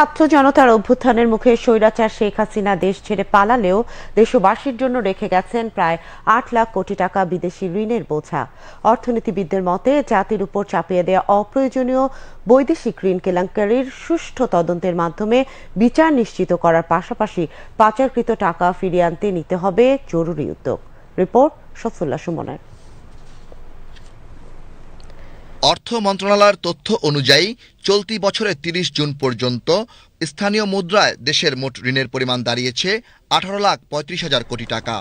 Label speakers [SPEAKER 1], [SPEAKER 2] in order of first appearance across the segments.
[SPEAKER 1] ছাত্র জনতার অভ্যুত্থানের মুখে স্বৈরাচার শেখ হাসিনা দেশ ছেড়ে পালালেও দেশবাসীর জন্য রেখে গেছেন প্রায় আট লাখ কোটি টাকা বিদেশি ঋণের বোঝা। অর্থনীতিবিদদের মতে, জাতির উপর চাপিয়ে দেওয়া অপ্রয়োজনীয় বৈদেশিক ঋণ কেলেঙ্কারির সুষ্ঠু তদন্তের মাধ্যমে বিচার নিশ্চিত করার পাশাপাশি পাচারকৃত টাকা ফিরিয়ে আনতে নিতে হবে জরুরি উদ্যোগ। রিপোর্ট সফুল্লা সুমনের।
[SPEAKER 2] অর্থ মন্ত্রণালয়ের তথ্য অনুযায়ী চলতি বছরের তিরিশ জুন পর্যন্ত স্থানীয় মুদ্রায় দেশের মোট ঋণের পরিমাণ দাঁড়িয়েছে আঠারো লাখ পঁয়ত্রিশ হাজার কোটি টাকা।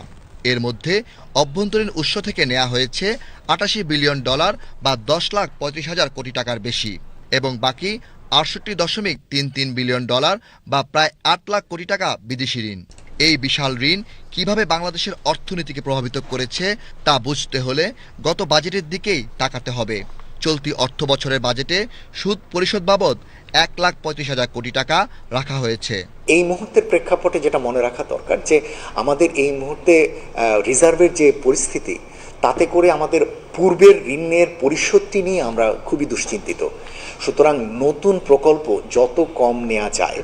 [SPEAKER 2] এর মধ্যে অভ্যন্তরীণ উৎস থেকে নেওয়া হয়েছে আটাশি বিলিয়ন ডলার বা দশ লাখ পঁয়ত্রিশ হাজার কোটি টাকার বেশি এবং বাকি আটষট্টি দশমিক তিন তিন বিলিয়ন ডলার বা প্রায় আট লাখ কোটি টাকা বিদেশি ঋণ। এই বিশাল ঋণ কীভাবে বাংলাদেশের অর্থনীতিকে প্রভাবিত করেছে তা বুঝতে হলে গত বাজেটের দিকেই তাকাতে হবে। চলতি অর্থ বছরের বাজেটে সুদ পরিশোধ বাবদ এক লাখ পঁয়ত্রিশ হাজার কোটি টাকা রাখা হয়েছে।
[SPEAKER 3] এই মুহূর্তের প্রেক্ষাপটে যেটা মনে রাখা দরকার যে আমাদের এই মুহূর্তে রিজার্ভের যে পরিস্থিতি, তাতে করে আমাদের পূর্বের ঋণের পরিশোধটি নিয়ে আমরা খুবই দুশ্চিন্তিত। সুতরাং নতুন প্রকল্প যত কম নেওয়া যায়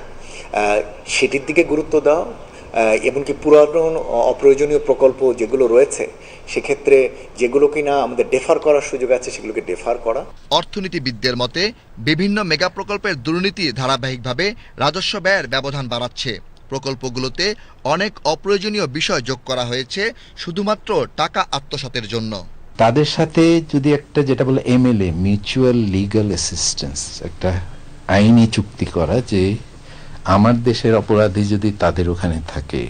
[SPEAKER 3] সেটির দিকে গুরুত্ব দেওয়া এমনকি পুরাতন অপ্রয়োজনীয় প্রকল্প যেগুলো রয়েছে সেক্ষেত্রে যেগুলো কিনা আমাদের ডেফার করার সুযোগ আছে সেগুলোকে ডেফার করা।
[SPEAKER 2] অর্থনীতিবিদদের মতে বিভিন্ন মেগা প্রকল্পের দুর্নীতি ধারাবাহিকভাবে রাজস্ব ব্যয়ের ব্যবধান বাড়াচ্ছে। প্রকল্পগুলোতে অনেক অপ্রয়োজনীয় বিষয় যোগ করা হয়েছে শুধুমাত্র টাকা আত্মসাতের জন্য।
[SPEAKER 4] তাদের সাথে যদি একটা যেটা বলে এমএলএ মিউচুয়াল লিগাল অ্যাসিস্ট্যান্স একটা আইনি চুক্তি করা যে আমার দেশের অপরাধী যদি তাদের ওখানে থাকে,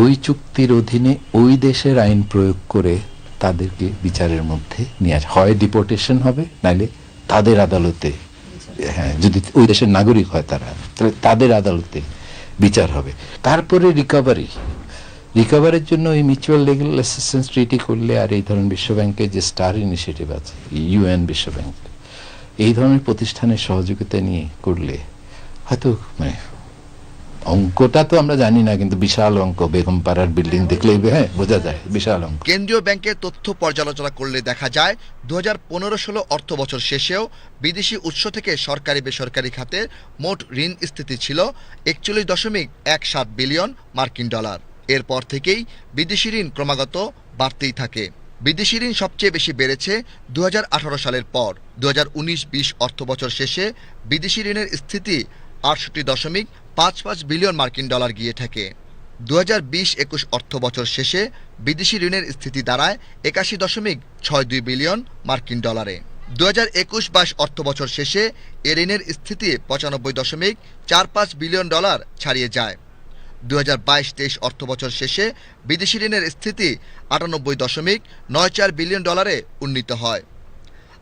[SPEAKER 4] ওই চুক্তির অধীনে ওই দেশের আইন প্রয়োগ করে তাদেরকে বিচারের মধ্যে নিয়ে আসা হয় ডিপোর্টেশন হবে, নাইলে তাদের আদালতে হ্যাঁ যদি ওই দেশের নাগরিক হয় তারা, তাহলে তাদের আদালতে বিচার হবে। তারপরে রিকভারি রিকভারের জন্য এই মিউচুয়াল লিগাল অ্যাসিস্ট্যান্স ট্রিটি করলে আর এই ধরনের বিশ্বব্যাংকের যে স্টার ইনিশিয়েটিভ আছে ইউএন বিশ্বব্যাংক, এই ধরনের প্রতিষ্ঠানের সহযোগিতা নিয়ে করলে হয়তো মানে অঙ্কটা তো আমরা জানি না, কিন্তু বিশাল অঙ্ক। বেগম পাড়ার বিল্ডিং দেখলেই হ্যাঁ বোঝা যায়, বিশাল অঙ্ক।
[SPEAKER 2] কেন্দ্রীয় ব্যাংকের তথ্য পর্যালোচনা করলে দেখা যায় দু হাজার পনেরো ষোলো অর্থ বছর শেষেও বিদেশি উৎস থেকে সরকারি বেসরকারি খাতে মোট ঋণ স্থিতি ছিল একচল্লিশ দশমিক এক সাত বিলিয়ন মার্কিন ডলার। এরপর থেকেই বিদেশি ঋণ ক্রমাগত বাড়তেই থাকে। বিদেশি ঋণ সবচেয়ে বেশি বেড়েছে দুই হাজার আঠারো সালের পর। দু হাজার উনিশ বিশ অর্থ বছর শেষে বিদেশি ঋণের স্থিতি আটষট্টি দশমিক পাঁচ পাঁচ বিলিয়ন মার্কিন ডলার গিয়ে থাকে। দু হাজার বিশ একুশ অর্থ বছর শেষে বিদেশি ঋণের স্থিতি দাঁড়ায় একাশি দশমিক ছয় দুই বিলিয়ন মার্কিন ডলারে। দু হাজার একুশ বাইশ অর্থ বছর শেষে এ ঋণের স্থিতি পঁচানব্বই দশমিক চার পাঁচ বিলিয়ন ডলার ছাড়িয়ে যায়। দু হাজার বাইশ তেইশ অর্থ বছর শেষে বিদেশি ঋণের স্থিতি আটানব্বই দশমিক নয় চার বিলিয়ন ডলারে উন্নীত হয়।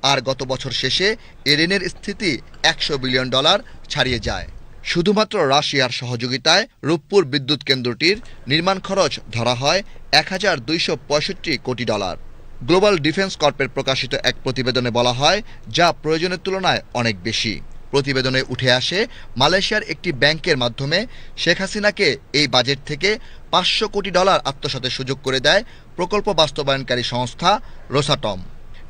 [SPEAKER 2] আর গত বছর শেষে এ ঋণের স্থিতি একশো বিলিয়ন ডলার ছাড়িয়ে যায়। শুধুমাত্র রাশিয়ার সহযোগিতায় রূপপুর বিদ্যুৎ কেন্দ্রটির নির্মাণ খরচ ধরা হয় এক হাজার দুইশো পঁয়ষট্টি কোটি ডলার। গ্লোবাল ডিফেন্স কর্পের প্রকাশিত এক প্রতিবেদনে বলা হয়, যা প্রয়োজনের তুলনায় অনেক বেশি। প্রতিবেদনে উঠে আসে, মালয়েশিয়ার একটি ব্যাংকের মাধ্যমে শেখ হাসিনাকে এই বাজেট থেকে পাঁচশো কোটি ডলার আত্মসাতের সুযোগ করে দেয় প্রকল্প বাস্তবায়নকারী সংস্থা রোসাটম।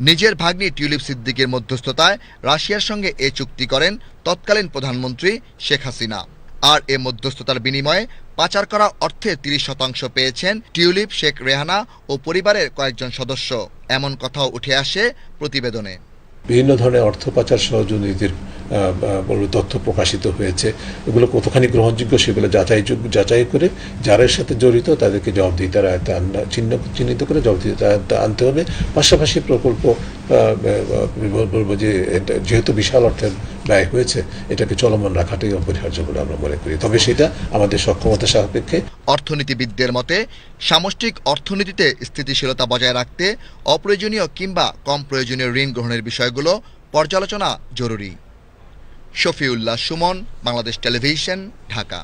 [SPEAKER 2] নিজের ভাগ্নি টিউলিপ সিদ্দিকের মধ্যস্থতায় রাশিয়ার সঙ্গে এ চুক্তি করেন তৎকালীন প্রধানমন্ত্রী শেখ হাসিনা। আর এ মধ্যস্থতার বিনিময়ে পাচার করা অর্থে তিরিশ শতাংশ পেয়েছেন টিউলিপ, শেখ রেহানা ও পরিবারের কয়েকজন সদস্য। এমন কথাও উঠে আসে প্রতিবেদনে।
[SPEAKER 5] বিভিন্ন ধরনের অর্থ পাচার সহ দুর্নীতির তথ্য প্রকাশিত হয়েছে। এগুলো কতখানি গ্রহণযোগ্য সেগুলো যাচাই যাচাই করে যারা এর সাথে জড়িত তাদেরকে জবাবদিহিতার আয়তে চিহ্ন, চিহ্নিত করে জবাবদিহিতার দিতে আনতে হবে। পাশাপাশি প্রকল্প বলব যেহেতু বিশাল অর্থের ব্যয় হয়েছে এটাকে চলমান রাখাটাই অপরিহার্য বলে আমরা মনে করি। তবে সেটা আমাদের সক্ষমতা সাপেক্ষে।
[SPEAKER 2] অর্থনীতিবিদদের মতে, সামষ্টিক অর্থনীতিতে স্থিতিশীলতা বজায় রাখতে অপ্রয়োজনীয় কিংবা কম প্রয়োজনীয় ঋণ গ্রহণের বিষয়গুলো পর্যালোচনা জরুরি। শফিউল্লাহ সুমন, বাংলাদেশ টেলিভিশন, ঢাকা।